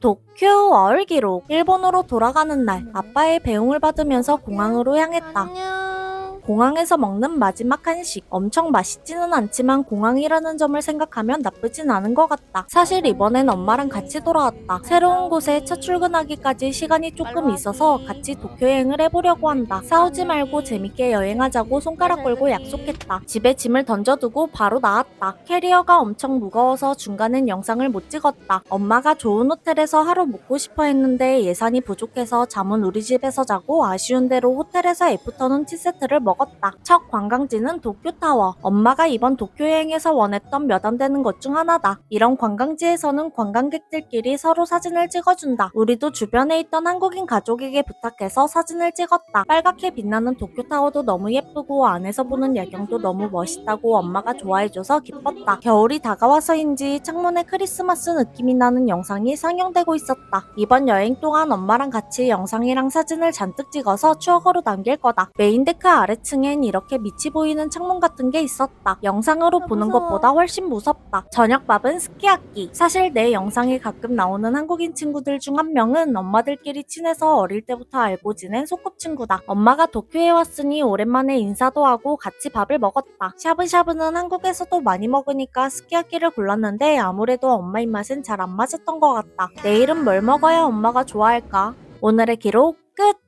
도쿄 어을 기록 일본으로 돌아가는 날 아빠의 배웅을 받으면서 공항으로 향했다. 안녕. 공항에서 먹는 마지막 한식 엄청 맛있지는 않지만 공항이라는 점을 생각하면 나쁘진 않은 것 같다. 사실 이번엔 엄마랑 같이 돌아왔다. 새로운 곳에 첫 출근하기까지 시간이 조금 있어서 같이 도쿄 여행을 해보려고 한다. 싸우지 말고 재밌게 여행하자고 손가락 걸고 약속했다. 집에 짐을 던져두고 바로 나왔다. 캐리어가 엄청 무거워서 중간엔 영상을 못 찍었다. 엄마가 좋은 호텔에서 하루 묵고 싶어 했는데 예산이 부족해서 잠은 우리 집에서 자고 아쉬운 대로 호텔에서 애프터눈 티세트를 먹었다. 첫 관광지는 도쿄타워. 엄마가 이번 도쿄 여행에서 원했던 몇 안 되는 것 중 하나다. 이런 관광지에서는 관광객들끼리 서로 사진을 찍어준다. 우리도 주변에 있던 한국인 가족에게 부탁해서 사진을 찍었다. 빨갛게 빛나는 도쿄타워도 너무 예쁘고 안에서 보는 야경도 너무 멋있다고 엄마가 좋아해줘서 기뻤다. 겨울이 다가와서인지 창문에 크리스마스 느낌이 나는 영상이 상영되고 있었다. 이번 여행 동안 엄마랑 같이 영상이랑 사진을 잔뜩 찍어서 추억으로 남길 거다. 메인 데크 아래층 엔 이렇게 밑이 보이는 창문 같은 게 있었다. 영상으로 보는 무서워. 것보다 훨씬 무섭다. 저녁밥은 스키야키. 사실 내 영상에 가끔 나오는 한국인 친구들 중 한 명은 엄마들끼리 친해서 어릴 때부터 알고 지낸 소꿉친구다. 엄마가 도쿄에 왔으니 오랜만에 인사도 하고 같이 밥을 먹었다. 샤브샤브는 한국에서도 많이 먹으니까 스키야키를 골랐는데 아무래도 엄마 입맛엔 잘 안 맞았던 것 같다. 내일은 뭘 먹어야 엄마가 좋아할까? 오늘의 기록 끝!